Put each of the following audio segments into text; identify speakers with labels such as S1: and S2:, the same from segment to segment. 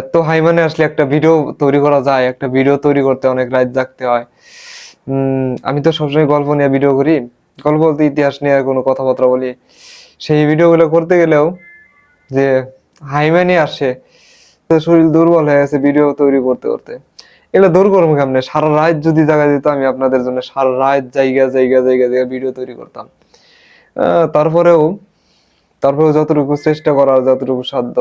S1: এত হাই মানে আসলে একটা ভিডিও তৈরি করা যায়, একটা ভিডিও তৈরি করতে অনেক রাত জাগতে হয়। আমি তো সবসময় গল্প নিয়ে ভিডিও করি। গল্প বলতে ইতিহাস নিয়ে কোনো কথাবার্তা বলি। সেই ভিডিওগুলো করতে গেলেও যে হাইম্যানে আসে, তো শরীর দুর্বল হয়ে গেছে ভিডিও তৈরি করতে করতে। এগুলো দূর করব কেমনে? সারা রাত যদি জায়গা দিত, আমি আপনাদের জন্য সারা রাত জায়গা জায়গা জায়গা জায়গা ভিডিও তৈরি করতাম। তারপরেও তারপরেও যতটুকু চেষ্টা করার, যতটুকু সাধ্য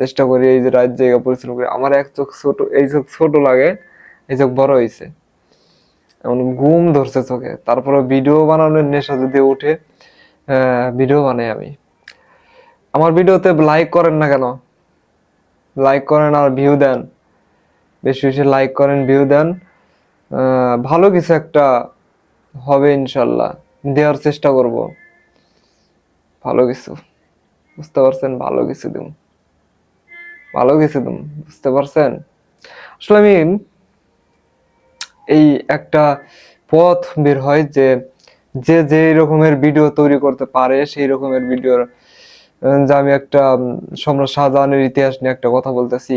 S1: চেষ্টা করি এই যে রাত জায়গা পরিশ্রম করি। আমার এক চোখ ছোট, এই চোখ ছোট লাগে, এই চোখ বড় হয়েছে এমন ঘুম ধরছে চোখে। তারপরে ভিডিও বানানোর নেশা যদি উঠে ভিডিও বানাই আমি। আমার ভিডিওতে লাইক করেন না কেন? লাইক করেন আর ভিউ দেন। বেশি বেশি লাইক করেন ভিউ দেন। ভালো কিছু একটা হবে ইনশাল্লাহ। দেওয়ার চেষ্টা করব। ভালো কিছু। বুঝতে পারছেন? ভালো কিছু দিন ভালো কিছু দিন বুঝতে পারছেন? আসলে আমি এই একটা পথ বের হয় যে যে যে রকমের ভিডিও তৈরি করতে পারে, সেই রকমের ভিডিওর যে আমি একটা সম্রাট শাহজাহানের ইতিহাস নিয়ে একটা কথা বলতেছি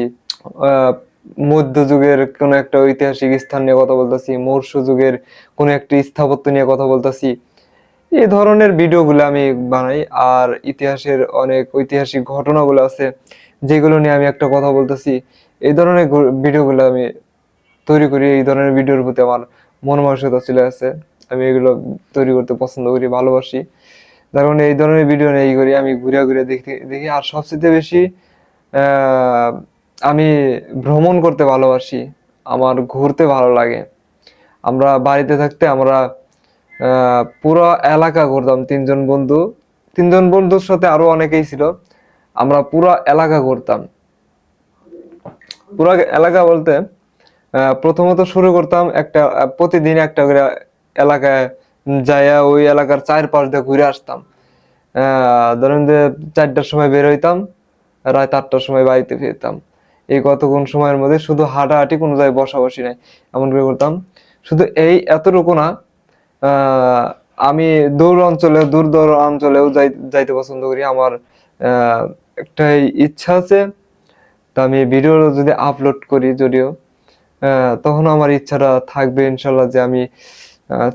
S1: মধ্যযুগের কোনো একটা ঐতিহাসিক স্থান নিয়ে কথা বলতেছি, মৌর্য যুগের কোনো একটা স্থাপত্য নিয়ে কথা বলতেছি, এই ধরনের ভিডিওগুলো আমি বানাই, আর ইতিহাসের অনেক ঐতিহাসিক ঘটনাগুলো আছে যেগুলো নিয়ে আমি একটা কথা বলতেছি, এই ধরনের ভিডিওগুলো আমি তৈরি করি, এই ধরনের ভিডিওর প্রতি আমার মন মানসিকতা চলে আসে। আমি এগুলো তৈরি করতে পছন্দ করি, ভালোবাসি। যার কারণে এই ধরনের ভিডিও নিয়ে করি, আমি ঘুরে ঘুরে দেখি দেখি। আর সবচেয়ে বেশি আমি ভ্রমণ করতে ভালোবাসি, আমার ঘুরতে ভালো লাগে। আমরা বাড়িতে থাকতে আমরা পুরো এলাকা ঘুরতাম, তিনজন বন্ধু। তিনজন বন্ধুর সাথে আরও অনেকেই ছিল। আমরা পুরো এলাকা করতাম। পুরো এলাকা বলতে প্রথমত শুরু করতাম একটা, প্রতিদিন একটা করে এলাকায় যাইয়া ওই এলাকার চারপাশ দিয়ে ঘুরে আসতাম। ধরেন যে চারটার সময় বের হইতাম, রাত আটটার সময় বাড়িতে ফিরতাম। এই কতক্ষণ সময়ের মধ্যে শুধু হাঁটাহাঁটি কোনো জায়গায় বসাবসি নাই, এমন করে করতাম। শুধু এই এতটুকু না আমি দূর অঞ্চলে দূর দূর অঞ্চলেও যাই, যাইতে পছন্দ করি। আমার একটা ইচ্ছা আছে, তা আমি ভিডিও যদি আপলোড করি যদিও তখন আমার ইচ্ছাটা থাকবে ইনশাল্লাহ যে আমি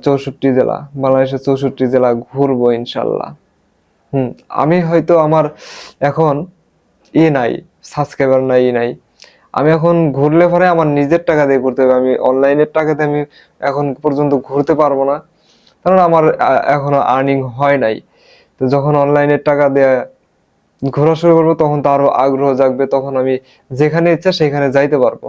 S1: চৌষট্টি জেলা, বাংলাদেশের চৌষট্টি জেলা ঘুরবো ইনশাল্লাহ। হুম, আমি হয়তো আমার এখন ই নাই সাবস্ক্রাইবার নাই, ই নাই। আমি এখন ঘুরলে পরে আমার নিজের টাকা দিয়ে ঘুরতে হবে, আমি অনলাইনের টাকাতে আমি এখন পর্যন্ত ঘুরতে পারব না। কারণ আমার এখনও আর্নিং হয় নাই। তো যখন অনলাইনের টাকা দিয়ে ঘোরা শুরু করব, তখন তো আরও আগ্রহ জাগবে, তখন আমি যেখানে ইচ্ছা সেখানে যাইতে পারব।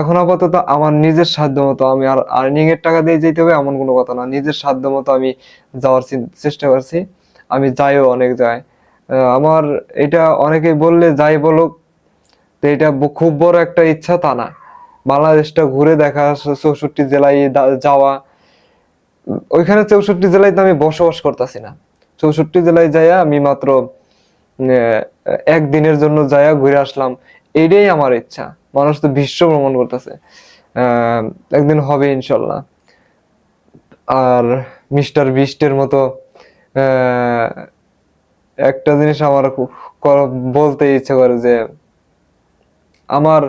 S1: এখন আপাতত আমার নিজের সাধ্য মতো আমি আর আর্নিং এর টাকা দিয়ে যেতে হবে এমন কোনো কথা না। নিজের সাধ্য মতো আমি যাওয়ার চেষ্টা করছি। আমি যাইও অনেক জায়গায়। আমার এটা অনেকেই বললে যাই বলুক তো এটা খুব বড় একটা ইচ্ছা তা না। বাংলাদেশটা ঘুরে দেখা, চৌষট্টি জেলায় যাওয়া ওইখানে চৌষট্টি জেলায় তো আমি বসবাস করতেছি না। চৌষট্টি জেলায় যাইয়া আমি মাত্র একদিনের জন্য যাইয়া ঘুরে আসলাম। এটাই আমার ইচ্ছা। মানুষ তো বিশ্ব ভ্রমণ করতেছে। একদিন হবে ইনশাল্লাহ। আর মিস্টার বিস্টের মতো একটা জিনিস আমার বলতে ইচ্ছে করে যে, আমার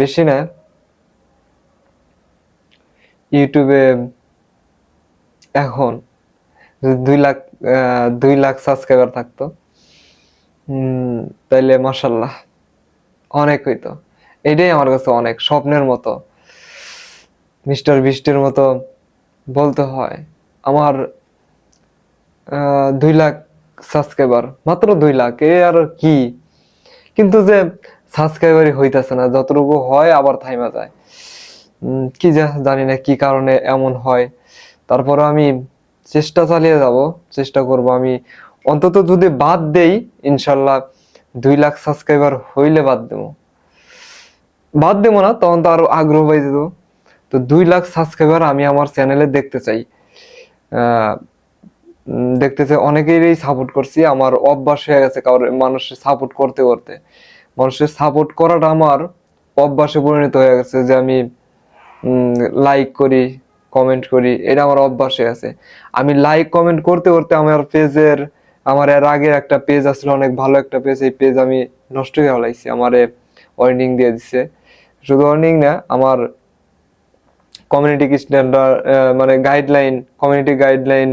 S1: বেশি না, ইউটিউবে এখন দুই লাখ দুই লাখ সাবস্ক্রাইবার থাকতো। তাইলে মাসাল্লাহ অনেক হইতো। এটাই আমার কাছে অনেক স্বপ্নের মতো। মিস্টার বিস্টের মতো বলতে হয়। আমার দুই লাখ সাবস্ক্রাইবার মাত্র দুই লাখ, এ আর কি? কিন্তু যে সাবস্ক্রাইবারই হইতাছে না, যতটুকু হয় আবার থাইমা যায়। কি জানি না কি কারণে এমন হয়। তারপরে আমি চেষ্টা চালিয়ে যাব, চেষ্টা করব আমি। অন্তত যদি বাদ দেই, ইনশাল্লাহ দুই লাখ সাবস্ক্রাইবার হইলে বাদ দেবো। বাদ দেবো না, তখন তো আরও আগ্রহ পাই যেত। তো দুই লাখ সাবস্ক্রাইবার আমি আমার চ্যানেলে দেখতে চাই। দেখতে চাই, অনেকেরই সাপোর্ট করছি, আমার অভ্যাস হয়ে গেছে কারোর মানুষের সাপোর্ট করতে করতে। মানুষের সাপোর্ট করাটা আমার অভ্যাসে পরিণত হয়ে গেছে যে আমি লাইক করি কমেন্ট করি, এটা আমার অভ্যাস হয়ে আছে। আমি লাইক কমেন্ট করতে করতে আমার পেজের, আমার এর আগের একটা পেজ আসলে অনেক ভালো একটা পেজ এই পেজ আমি নষ্ট করে ফেলাইছি, আমারে ওয়ার্নিং দিয়ে দিছে। শুধু ওয়ার্নিং না, আমার কমিউনিটি স্ট্যান্ডার্ড মানে গাইডলাইন কমিউনিটি গাইডলাইন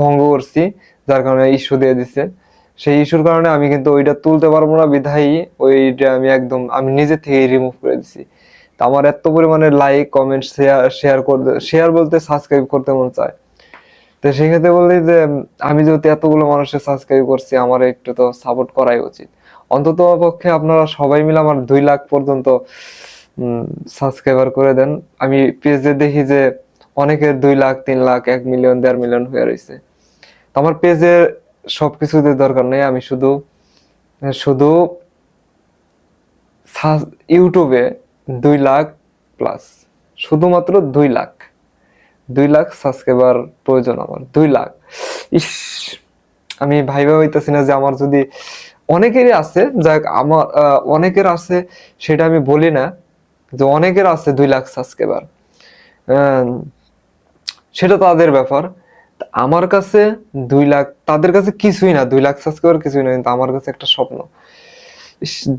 S1: ভঙ্গ করছি, যার কারণে ইস্যু দিয়ে দিছে। সেই ইস্যুর কারণে আমি কিন্তু ওইটা তুলতে পারব না, বিধায়ী, ওইটা আমি একদম, আমি নিজে থেকে রিমুভ করে দিছি। আমার এত পরিমাণে লাইক কমেন্ট শেয়ার শেয়ার করতে শেয়ার বলতে সাবস্ক্রাইব করতে মন চায়। তো সেক্ষেত্রে বলি যে, আমি যেহেতু এতগুলো মানুষের সাবস্ক্রাইব করছি, আমার একটু তো সাপোর্ট করাই উচিত। অন্তত পক্ষে আপনারা সবাই মিলে আমার দুই লাখ পর্যন্ত সাবস্ক্রাইবার করে দেন। আমি পেজে দেখি যে, অনেকের দুই লাখ, তিন লাখ, এক মিলিয়ন দেড় মিলিয়ন হয়ে রয়েছে। তো আমার পেজে সবকিছুতে দরকার নেই। আমি শুধু শুধু ইউটিউবে দুই লাখ প্লাস শুধুমাত্র দুই লাখ। দুই লাখ সাবস্ক্রাইবার প্রয়োজন আমার, দুই লাখ। ইস, আমি ভাইবা হইতেছি না যে আমার যদি অনেকেরই আছে, যাক আমার অনেকের আছে, সেটা আমি বলি না যে অনেকের আছে দুই লাখ সাবস্ক্রাইবার সেটা তাদের ব্যাপার। আমার কাছে দুই লাখ, তাদের কাছে কিছুই না, দুই লাখ সাবস্ক্রাইবার কিছুই না, কিন্তু আমার কাছে একটা স্বপ্ন।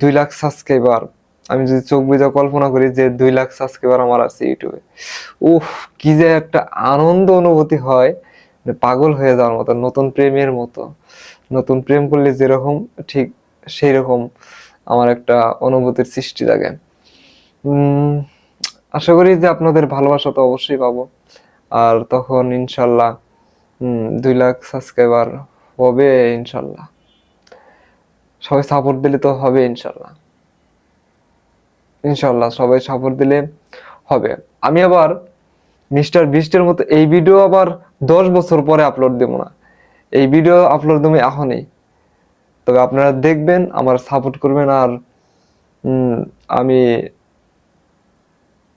S1: দুই লাখ সাবস্ক্রাইবার আমি যদি চোখ বুঝে কল্পনা করি যে দুই লাখ সাবস্ক্রাইবার আমার আছে ইউটিউবে, উফ, কি যে একটা আনন্দ অনুভূতি হয়। মানে পাগল হয়ে যাওয়ার মতো, নতুন প্রেমের মতো। নতুন প্রেম করলে যেরকম, ঠিক সেই রকম আমার একটা অনুভূতির সৃষ্টি লাগে আশা করি যে আপনাদের ভালোবাসা তো অবশ্যই পাবো। আর তখন ইনশাল্লাহ দুই লাখ সাবস্ক্রাইবার হবে ইনশাল্লাহ। সবাই সাপোর্ট দিলে তো হবে ইনশাল্লাহ। ইনশাল্লাহ সবাই সাপোর্ট দিলে হবে। আমি আবার মিস্টার বিস্টের মতো এই ভিডিও আবার দশ বছর পরে আপলোড দেবো না। এই ভিডিও আপলোড দেবো এখনই। তবে আপনারা দেখবেন, আমার সাপোর্ট করবেন আর আমি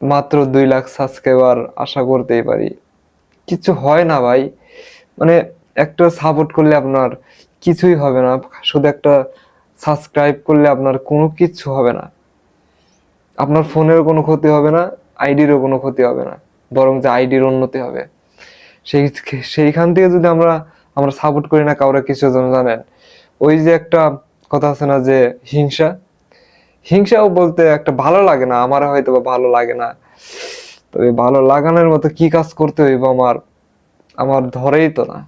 S1: মাত্র দুই লাখ সাবস্ক্রাইবার আশা করতেই পারি। কিছু হয় না ভাই। মানে একটা সাপোর্ট করলে আপনার কিছুই হবে না। শুধু একটা সাবস্ক্রাইব করলে আপনার কোনো কিছু হবে না। আপনার ফোনের কোনো ক্ষতি হবে না, আইডিরও কোনো ক্ষতি হবে না, বরং যে আইডির উন্নতি হবে। সেই সেইখান থেকে যদি আমরা আমরা সাপোর্ট করি না কাউরে, কিছু জন জানেন? ওই যে একটা কথা আছে না যে হিংসা? হিংসাও বলতে একটা ভালো লাগে না, আমার হয়তো বা ভালো লাগে না। তবে ভালো লাগানোর মতো কি কাজ করতে হইব আমার আমার ধরেই তো না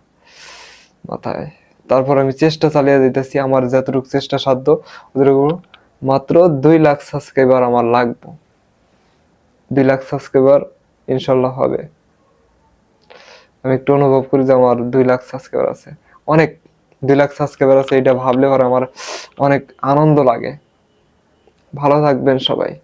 S1: মাথায়। তারপর আমি চেষ্টা চালিয়ে দিতেছি, আমার যতটুকু চেষ্টা সাধ্য ওদেরকু মাত্র দুই লাখ সাবস্ক্রাইবার আমার লাগবে। দুই লাখ সাবস্ক্রাইবার ইনশাল্লাহ হবে। আমি একটু অনুভব করি যে আমার দুই লাখ সাবস্ক্রাইবার আছে। অনেক দুই লাখ সাবস্ক্রাইবার আছে, এটা ভাবলে পরে আমার অনেক আনন্দ লাগে। ভালো থাকবেন সবাই।